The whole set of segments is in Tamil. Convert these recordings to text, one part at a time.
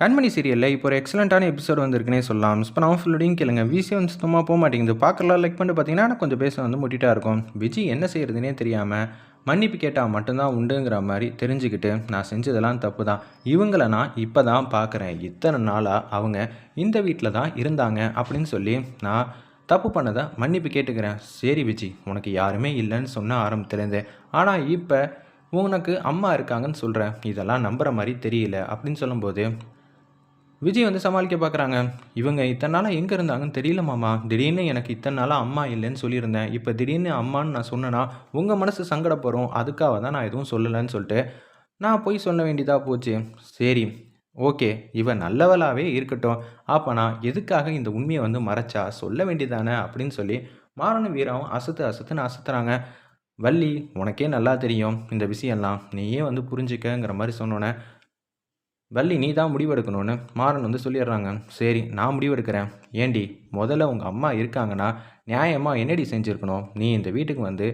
கண்மணி சீரியலில் இப்போ ஒரு எக்ஸலண்ட்டான எபிசோட் வந்திருக்குனே சொல்லலாம். மிஸ் பண்ணாமல் ஃபுல்லோடையும் கேளுங்க. விசி வந்து சுத்தமாக போக மாட்டேங்குது. பார்க்கலாம் லைக் பண்ணிட்டு பார்த்தீங்கன்னா கொஞ்சம் பேச வந்து முட்டிட்டா இருக்கும். விஜய் என்ன செய்யறதுனே தெரியாமல் மன்னிப்பு கேட்டால் மட்டும்தான் உண்டுங்கிற மாதிரி தெரிஞ்சுக்கிட்டு நான் செஞ்சதெல்லாம் தப்பு தான் இவங்கள நான் இப்போ தான் பார்க்குறேன். இத்தனை நாளாக அவங்க இந்த வீட்டில் தான் இருந்தாங்க அப்படின்னு சொல்லி நான் தப்பு பண்ணதை மன்னிப்பு கேட்டுக்கிறேன். சரி விஜி உனக்கு யாருமே இல்லைன்னு சொன்ன ஆரம்பத்துலேருந்தே. ஆனால் இப்போ உனக்கு அம்மா இருக்காங்கன்னு சொல்கிறேன் இதெல்லாம் நம்புகிற மாதிரி தெரியல அப்படின்னு சொல்லும்போது விஜய் வந்து சமாளிக்க பார்க்குறாங்க இவங்க இத்தனை நாளாக எங்கே இருந்தாங்கன்னு தெரியல மாமா. திடீர்னு எனக்கு இத்தனை நாளாக அம்மா இல்லைன்னு சொல்லியிருந்தேன். இப்போ திடீர்னு அம்மான்னு நான் சொன்னேன்னா உங்கள் மனசு சங்கடப்படும் அதுக்காக தான் நான் எதுவும் சொல்லலைன்னு சொல்லிட்டு நான் போய் சொல்ல வேண்டியதாக போச்சு. சரி ஓகே இவன் நல்லவளாகவே இருக்கட்டும். அப்போ நான் எதுக்காக இந்த உண்மையை வந்து மறைச்சா? சொல்ல வேண்டியதானே? அப்படின்னு சொல்லி மாரண வீராவும் அசத்து அசத்துன்னு அசத்துறாங்க. வள்ளி உனக்கே நல்லா தெரியும். இந்த விஷயம்லாம் நீயே வந்து புரிஞ்சுக்கங்கிற மாதிரி சொன்னோன்னே வள்ளி நீ தான் முடிவெடுக்கணும்னு மாறன் வந்து சொல்லிடுறாங்க. சரி நான் முடிவெடுக்கிறேன். ஏண்டி முதல்ல உங்கள் அம்மா இருக்காங்கன்னா நியாயமாக என்னடி செஞ்சுருக்கணும்? நீ இந்த வீட்டுக்கு வந்து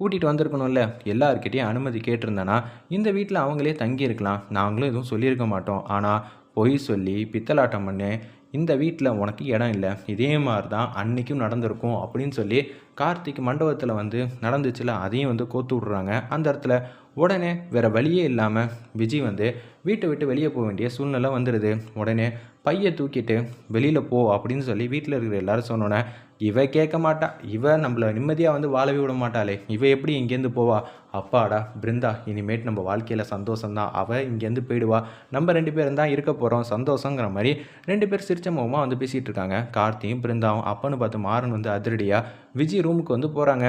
கூட்டிகிட்டு வந்திருக்கணும்ல. எல்லாருக்கிட்டேயும் அனுமதி கேட்டிருந்தேன்னா இந்த வீட்டில் அவங்களே தங்கியிருக்கலாம். நாங்களும் எதுவும் சொல்லியிருக்க மாட்டோம். ஆனால் பொய் சொல்லி பித்தலாட்டம் பண்ணு. இந்த வீட்டில் உனக்கு இடம் இல்லை. இதே மாதிரி தான் அன்றைக்கும் நடந்திருக்கும் அப்படின்னு சொல்லி கார்த்திக் மண்டபத்தில் வந்து நடந்துச்சுல அதையும் வந்து கோத்து விட்றாங்க. அந்த இடத்துல உடனே வேறு வழியே இல்லாமல் விஜய் வந்து வீட்டை விட்டு வெளியே போக வேண்டிய சூழ்நிலை வந்துடுது உடனே பையை தூக்கிட்டு வெளியில் போ அப்படின்னு சொல்லி வீட்டில் இருக்கிற எல்லாரும் சொன்னோன்னே இவ கேட்க மாட்டா. இவ நம்மளை நிம்மதியாக வந்து வாழவே விட மாட்டாளே. இவ எப்படி இங்கேருந்து போவா? அப்பாடா பிருந்தா இனிமேட் நம்ம வாழ்க்கையில் சந்தோஷம்தான். அவள் இங்கேருந்து போயிடுவா. நம்ம ரெண்டு பேரும் தான் இருக்க போகிறோம் சந்தோஷங்கிற மாதிரி ரெண்டு பேர் சிரிச்ச முகமாக வந்து பேசிகிட்டு இருக்காங்க. கார்த்தியும் பிருந்தாவும் அப்பன்னு பார்த்து மாறன் வந்து அதிரடியாக விஜய் ரூமுக்கு வந்து போகிறாங்க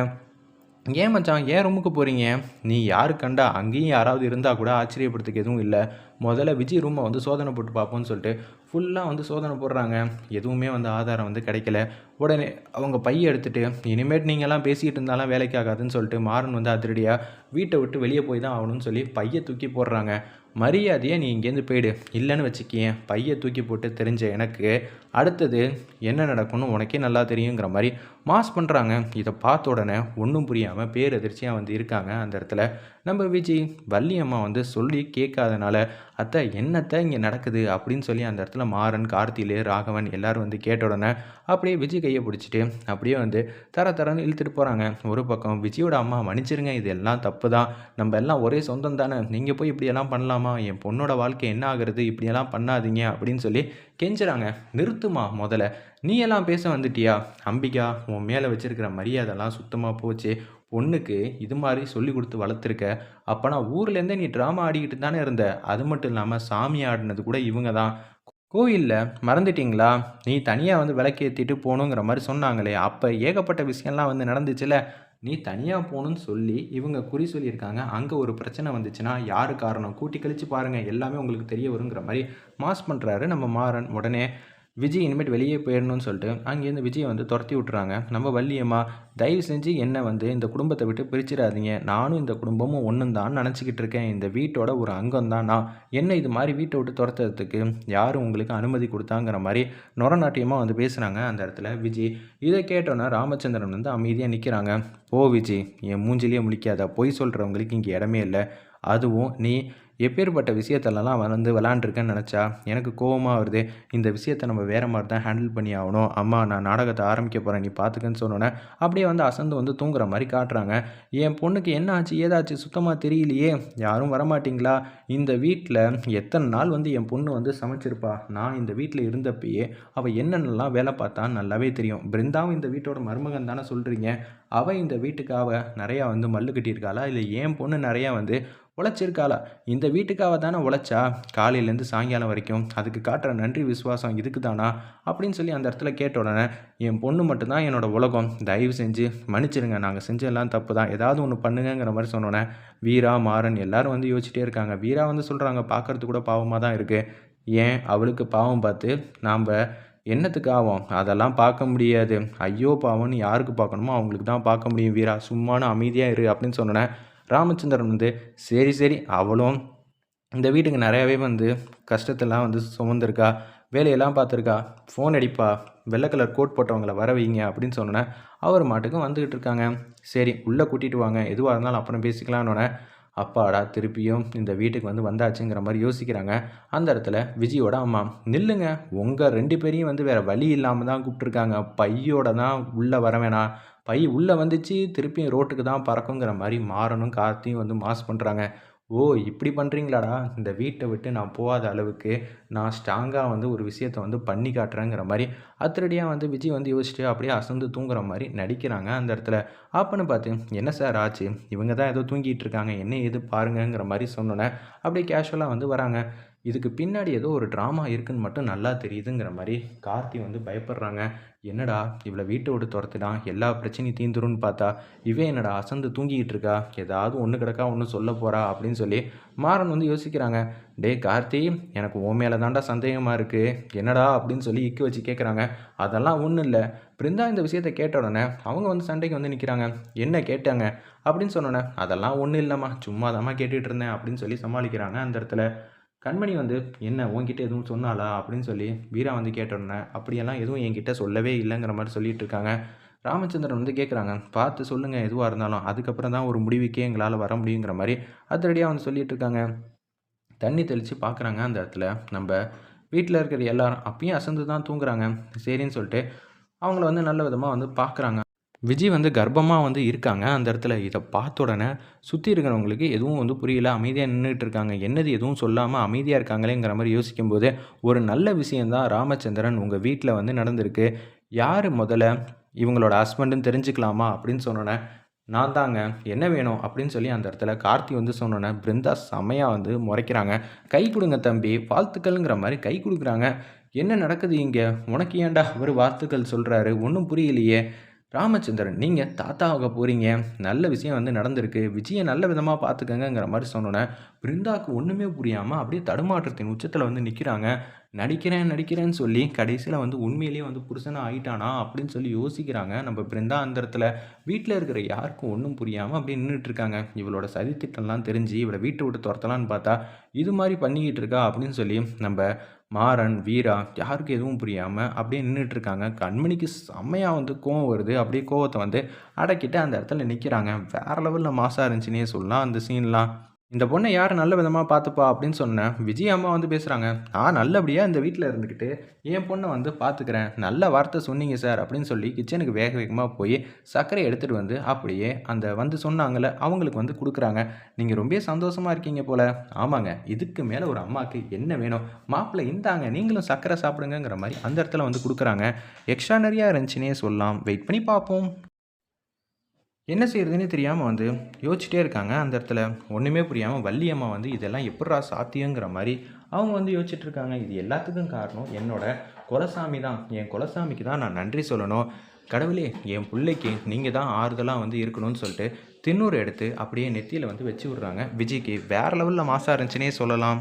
ஏன் மச்சான் ஏன் ரூமுக்கு போகிறீங்க நீ யாரு கண்டா? அங்கேயும் யாராவது இருந்தால் கூட ஆச்சரியப்படுறதுக்கு எதுவும் இல்லை. முதல்ல விஜய் ரூமை வந்து சோதனை போட்டு பார்ப்போம்னு சொல்லிட்டு ஃபுல்லாக வந்து சோதனை போடுறாங்க. எதுவுமே வந்து ஆதாரம் வந்து கிடைக்கல. உடனே அவங்க பையை எடுத்துகிட்டு இனிமேட் நீங்கள்லாம் பேசிகிட்டு இருந்தாலும் வேலைக்கு ஆகாதுன்னு சொல்லிட்டு மாறன் வந்து அதிரடியாக வீட்டை விட்டு வெளியே போய் தான் ஆகணும்னு சொல்லி பையை தூக்கி போடுறாங்க. மரியாதையை நீ இங்கேருந்து போயிடு. இல்லைன்னு வச்சுக்கியேன் பையை தூக்கி போட்டு தெரிஞ்ச எனக்கு அடுத்தது என்ன நடக்கும்னு உனக்கே நல்லா தெரியுங்கிற மாதிரி மாஸ் பண்ணுறாங்க இதை பார்த்த உடனே ஒன்றும் புரியாமல் பேரதிர்ச்சியாக வந்து இருக்காங்க அந்த இடத்துல. நம்ம விஜய் வள்ளி அம்மா வந்து சொல்லி கேட்காதனால அத்தை என்னத்தை இங்கே நடக்குது? அப்படின்னு சொல்லி அந்த இடத்துல மாறன் கார்த்திலே ராகவன் எல்லோரும் வந்து கேட்ட உடனே அப்படியே விஜய் கையை பிடிச்சிட்டு அப்படியே வந்து தர தரன்னு இழுத்துட்டு போகிறாங்க ஒரு பக்கம் விஜயோட அம்மா மன்னிச்சிருங்க இது எல்லாம் தப்பு தான். நம்ம எல்லாம் ஒரே சொந்தம் தானே. நீங்கள் போய் இப்படியெல்லாம் பண்ணலாமா? என் பொண்ணோட வாழ்க்கை என்ன ஆகுறது? இப்படியெல்லாம் பண்ணாதீங்க அப்படின்னு சொல்லி கெஞ்சுறாங்க. நிறுத்துமா முதல்ல? நீ எல்லாம் பேச வந்துட்டியா? அம்பிகா உன் மேலே வச்சிருக்கிற மரியாதைலாம் சுத்தமாக போச்சு. பொண்ணுக்கு இது மாதிரி சொல்லி கொடுத்து வளர்த்துருக்க. அப்போனா ஊர்லேருந்தே நீ ட்ராமா ஆடிக்கிட்டு தானே இருந்த. அது மட்டும் இல்லாமல் சாமி ஆடினது கூட இவங்க தான். கோயிலில் மறந்துட்டீங்களா? நீ தனியாக வந்து விளக்கேற்றிட்டு போகணுங்கிற மாதிரி சொன்னாங்களே. அப்போ ஏகப்பட்ட விஷயம்லாம் வந்து நடந்துச்சுல? நீ தனியாக போகணுன்னு சொல்லி இவங்க குறி சொல்லியிருக்காங்க. அங்கே ஒரு பிரச்சனை வந்துச்சுன்னா யார் காரணம்? கூட்டி கழித்து பாருங்கள் எல்லாமே உங்களுக்கு தெரிய வருங்கிற மாதிரி மாஸ் பண்ணுறாரு நம்ம மாறன். உடனே விஜய் இனிமேட் வெளியே போயிடணும்னு சொல்லிட்டு அங்கேருந்து விஜயை வந்து துரத்தி விட்டுறாங்க. நம்ம வள்ளியம்மா தயவு செஞ்சு என்னை வந்து இந்த குடும்பத்தை விட்டு பிரிச்சிடாதீங்க. நானும் இந்த குடும்பமும் ஒன்று தான் நினச்சிக்கிட்டு இருக்கேன். இந்த வீட்டோட ஒரு அங்கம் தான் நான். என்ன இது மாதிரி வீட்டை விட்டு துரத்துறதுக்கு யாரும் உங்களுக்கு அனுமதி கொடுத்தாங்கிற மாதிரி நொரநாட்டியமாக வந்து பேசுகிறாங்க அந்த இடத்துல விஜய். இதை கேட்டோன்னே ராமச்சந்திரன் வந்து அமைதியாக நிற்கிறாங்க போ விஜய் என் மூஞ்சிலேயே முழிக்காத பொய் சொல்கிறவங்களுக்கு இங்கே இடமே இல்லை. அதுவும் நீ எப்பேற்பட்ட விஷயத்தெல்லாம் வந்து விளாண்டுருக்கேன்னு நினச்சா எனக்கு கோவமாக வருது இந்த விஷயத்தை நம்ம வேறு மாதிரி தான் ஹேண்டில் பண்ணி ஆகணும் அம்மா நான் நாடகத்தை ஆரம்பிக்க போகிறேன் நீ பார்த்துக்கன்னு சொன்னோன்னே அப்படியே வந்து அசந்து வந்து தூங்குற மாதிரி காட்டுறாங்க. என் பொண்ணுக்கு என்ன ஆச்சு ஏதாச்சு சுத்தமாக தெரியலையே யாரும் வரமாட்டிங்களா? இந்த வீட்டில் எத்தனை நாள் வந்து என் பொண்ணு வந்து சமைச்சிருப்பா? நான் இந்த வீட்டில் இருந்தப்பயே அவள் என்னென்னலாம் வேலை பார்த்தா நல்லாவே தெரியும். பிருந்தாவும் இந்த வீட்டோட மருமகன் தானே சொல்கிறீங்க அவள் இந்த வீட்டுக்காக நிறையா வந்து மல்லு கட்டியிருக்காளா? இல்லை என் பொண்ணு நிறையா வந்து உழைச்சிருக்காளா? இந்த வீட்டுக்காக தானே உழைச்சா? காலையிலேருந்து சாயங்காலம் வரைக்கும் அதுக்கு காட்டுற நன்றி விசுவாசம் இதுக்கு தானா அப்படின்னு சொல்லி அந்த இடத்துல கேட்ட உடனே என் பொண்ணு மட்டும்தான் என்னோட உலகம். தயவு செஞ்சு மன்னிச்சிருங்க. நாங்கள் செஞ்செல்லாம் தப்பு தான் ஏதாவது ஒன்று பண்ணுங்கிற மாதிரி சொன்னோன்னே வீரா மாறன் எல்லாரும் வந்து யோசிச்சிட்டே இருக்காங்க. வீரா வந்து சொல்கிறாங்க பார்க்கறது கூட பாவமாக தான் இருக்குது ஏன்? அவளுக்கு பாவம் பார்த்து நாம் என்னத்துக்கு ஆகும் அதெல்லாம் பார்க்க முடியாது. ஐயோ பாவம்னு யாருக்கு பார்க்கணுமோ அவங்களுக்கு தான் பார்க்க முடியும் வீரா. சும்மான அமைதியாக இரு அப்படின்னு சொன்னோன்னே ராமச்சந்திரன் வந்து சரி சரி அவளும் இந்த வீட்டுக்கு நிறையாவே வந்து கஷ்டத்தெல்லாம் வந்து சுமந்திருக்கா வேலையெல்லாம் பார்த்துருக்கா ஃபோன் அடிப்பா வெள்ளை கலர் கோட் போட்டவங்கள வர வைங்க அப்படின்னு சொன்னோன்னே அவர் மாட்டுக்கும் வந்துக்கிட்டு இருக்காங்க. சரி உள்ளே கூட்டிகிட்டு வாங்க எதுவாக இருந்தாலும் அப்புறம் பேசிக்கலான்னொன்னே அப்பாடா திருப்பியும் இந்த வீட்டுக்கு வந்து வந்தாச்சுங்கிற மாதிரி யோசிக்கிறாங்க. அந்த இடத்துல விஜயோட அம்மா நில்லுங்க உங்கள் ரெண்டு பேரையும் வந்து வேறு வழி இல்லாமல் தான் கூப்பிட்ருக்காங்க பையோட தான் உள்ளே வர வேணாம் பை உள்ளே வந்துச்சு திருப்பியும் ரோட்டுக்கு தான் பறக்குங்கிற மாதிரி மாறனும் கார்த்தியும் வந்து மாஸ் பண்ணுறாங்க ஓ இப்படி பண்ணுறீங்களாடா இந்த வீட்டை விட்டு நான் போகாத அளவுக்கு நான் ஸ்ட்ராங்காக வந்து ஒரு விஷயத்தை வந்து பண்ணி காட்டுறேங்கிற மாதிரி அத்தரடியாக வந்து விஜய் வந்து யோசிச்சுட்டு அப்படியே அசந்து தூங்குற மாதிரி நடிக்கிறாங்க அந்த இடத்துல. அப்பன்னு பார்த்து என்ன சார் ஆச்சு? இவங்க தான் ஏதோ தூங்கிட்டு இருக்காங்க. என்ன ஏது பாருங்கங்கிற மாதிரி சொன்னோன்னே அப்படியே கேஷுவலாக வந்து வராங்க. இதுக்கு பின்னாடி ஏதோ ஒரு ட்ராமா இருக்குன்னு மட்டும் நல்லா தெரியுதுங்கிற மாதிரி கார்த்தி வந்து பயப்படுறாங்க. என்னடா இவளை வீட்டை விட்டு துரத்துடான் எல்லா பிரச்சனையும் தீந்துரும்னு பார்த்தா இவன் என்னடா அசந்து தூங்கிக்கிட்டு இருக்கா? ஏதாவது ஒன்று கிடக்கா ஒன்று சொல்ல போகிறா அப்படின்னு சொல்லி மாறன் வந்து யோசிக்கிறாங்க. டே கார்த்தி எனக்கு உன் மேலே தாண்டா சந்தேகமாக இருக்குது என்னடா அப்படின்னு சொல்லி இக்கு வச்சு கேட்குறாங்க அதெல்லாம் ஒன்றும் இல்லை. பிருந்தா இந்த விஷயத்த கேட்ட உடனே அவங்க வந்து சண்டைக்கு வந்து நிற்கிறாங்க என்ன கேட்டாங்க? அப்படின்னு சொன்னோன்னே அதெல்லாம் ஒன்றும் இல்லைம்மா சும்மா தாம்மா கேட்டுகிட்டு இருந்தேன் அப்படின்னு சொல்லி சமாளிக்கிறாங்க அந்த இடத்துல. கண்மணி வந்து என்ன உன்கிட்ட எதுவும் சொன்னாலா அப்படின்னு சொல்லி வீரா வந்து கேட்டோன்னே அப்படியெல்லாம் எதுவும் என்கிட்ட சொல்லவே இல்லைங்கிற மாதிரி சொல்லிட்டு இருக்காங்க. ராமச்சந்திரன் வந்து கேட்குறாங்க பார்த்து சொல்லுங்கள் எதுவாக இருந்தாலும். அதுக்கப்புறம் தான் ஒரு முடிவுக்கே எங்களால் வர முடியுங்கிற மாதிரி அதிரடியாக வந்து சொல்லிட்டு இருக்காங்க. தண்ணி தெளித்து பார்க்குறாங்க அந்த இடத்துல. நம்ம வீட்டில் இருக்கிற எல்லாரும் அப்பயும் அசந்து தான் தூங்குறாங்க. சரின்னு சொல்லிட்டு அவங்கள வந்து நல்ல விதமாக வந்து பார்க்குறாங்க விஜய் வந்து கர்ப்பமாக வந்து இருக்காங்க. அந்த இடத்துல இதை பார்த்த உடனே சுற்றி இருக்கிறவங்களுக்கு எதுவும் வந்து புரியல. அமைதியாக நின்றுட்டு இருக்காங்க. என்னது எதுவும் சொல்லாமல் அமைதியாக இருக்காங்களேங்கிற மாதிரி யோசிக்கும்போது ஒரு நல்ல விஷயந்தான் ராமச்சந்திரன் உங்கள் வீட்டில் வந்து நடந்திருக்கு. யார் முதல்ல இவங்களோட ஹஸ்பண்டுன்னு தெரிஞ்சுக்கலாமா அப்படின்னு சொன்னோன்னே நான் தாங்க. என்ன வேணும்? அப்படின்னு சொல்லி அந்த இடத்துல கார்த்தி வந்து சொன்னோன்னே பிருந்தா செமையாக வந்து முறைக்கிறாங்க. கை கொடுங்க தம்பி. வாழ்த்துக்கள்ங்கிற மாதிரி கை கொடுக்குறாங்க. என்ன நடக்குது இங்கே? உனக்கு ஏன்டா அவர் வாழ்த்துக்கள் சொல்கிறாரு ஒன்றும் புரியலையே. ராமச்சந்திரன் நீங்கள் தாத்தாவுக்கு போகிறீங்க நல்ல விஷயம் வந்து நடந்திருக்கு. விஜயை நல்ல விதமாக பார்த்துக்கங்கிற மாதிரி சொன்னோன்னே பிருந்தாவுக்கு ஒன்றுமே புரியாமல் அப்படியே தடுமாற்றத்தின் உச்சத்தில் வந்து நிற்கிறாங்க நடிக்கிறேன் நடிக்கிறேன்னு சொல்லி கடைசியில் வந்து உண்மையிலேயே வந்து புருஷனாக ஆயிட்டானா அப்படின்னு சொல்லி யோசிக்கிறாங்க. நம்ம பிருந்தா அந்த இடத்துல வீட்டில் இருக்கிற யாருக்கும் ஒன்றும் புரியாமல் அப்படியே நின்றுட்டுருக்காங்க இவளோட சதித்திட்டம்லாம் தெரிஞ்சு இவளை வீட்டை விட்டு துரத்தலான்னு பார்த்தா இது மாதிரி பண்ணிக்கிட்டு இருக்கா அப்படின்னு சொல்லி நம்ம மாறன் வீரா யாருக்கும் எதுவும் புரியாமல் அப்படியே நின்றுட்டுருக்காங்க கண்மணிக்கு செம்மையாக வந்து கோவம் வருது. அப்படியே கோவத்தை வந்து அடக்கிட்டு அந்த இடத்துல நிற்கிறாங்க வேறு லெவலில் மாசாக இருந்துச்சுன்னே சொல்லலாம் அந்த சீன்லாம் இந்த பொண்ணை யார் நல்ல விதமாக பார்த்துப்பா அப்படின்னு சொன்னேன் விஜய் அம்மா வந்து பேசுகிறாங்க நான் நல்லபடியாக இந்த வீட்டில் இருந்துக்கிட்டு என் பொண்ணை வந்து பார்த்துக்கிறேன். நல்ல வார்த்தை சொன்னீங்க சார் அப்படின்னு சொல்லி கிச்சனுக்கு வேக வேகமாக போய் சர்க்கரை எடுத்துகிட்டு வந்து அப்படியே அந்த வந்து சொன்னாங்கல்ல அவங்களுக்கு வந்து கொடுக்குறாங்க. நீங்கள் ரொம்ப சந்தோஷமாக இருக்கீங்க போல். ஆமாங்க இதுக்கு மேலே ஒரு அம்மாவுக்கு என்ன வேணும்? மாப்பிள்ளை இந்தாங்க நீங்களும் சர்க்கரை சாப்பிடுங்கங்கிற மாதிரி அந்த இடத்துல வந்து கொடுக்குறாங்க. எக்ஸ்ட்ரானரியாக இருந்துச்சுன்னே சொல்லலாம். வெயிட் பண்ணி பார்ப்போம். என்ன செய்யறதுன்னு தெரியாமல் வந்து யோசிச்சுட்டே இருக்காங்க. அந்த இடத்துல ஒன்றுமே புரியாமல் வள்ளியம்மா வந்து இதெல்லாம் எப்படா சாத்தியங்கிற மாதிரி அவங்க வந்து யோசிச்சுட்டு இருக்காங்க. இது எல்லாத்துக்கும் காரணம் என்னோட குலசாமி தான். என் குலசாமிக்கு தான் நான் நன்றி சொல்லணும். கடவுளே என் பிள்ளைக்கு நீங்கள் தான் ஆறுதலாக வந்து இருக்கணும்னு சொல்லிட்டு தின்னூறு எடுத்து அப்படியே நெத்தியில் வந்து வச்சு விட்றாங்க. விஜய்க்கு வேறு லெவலில் மாசாக இருந்துச்சுன்னே சொல்லலாம்.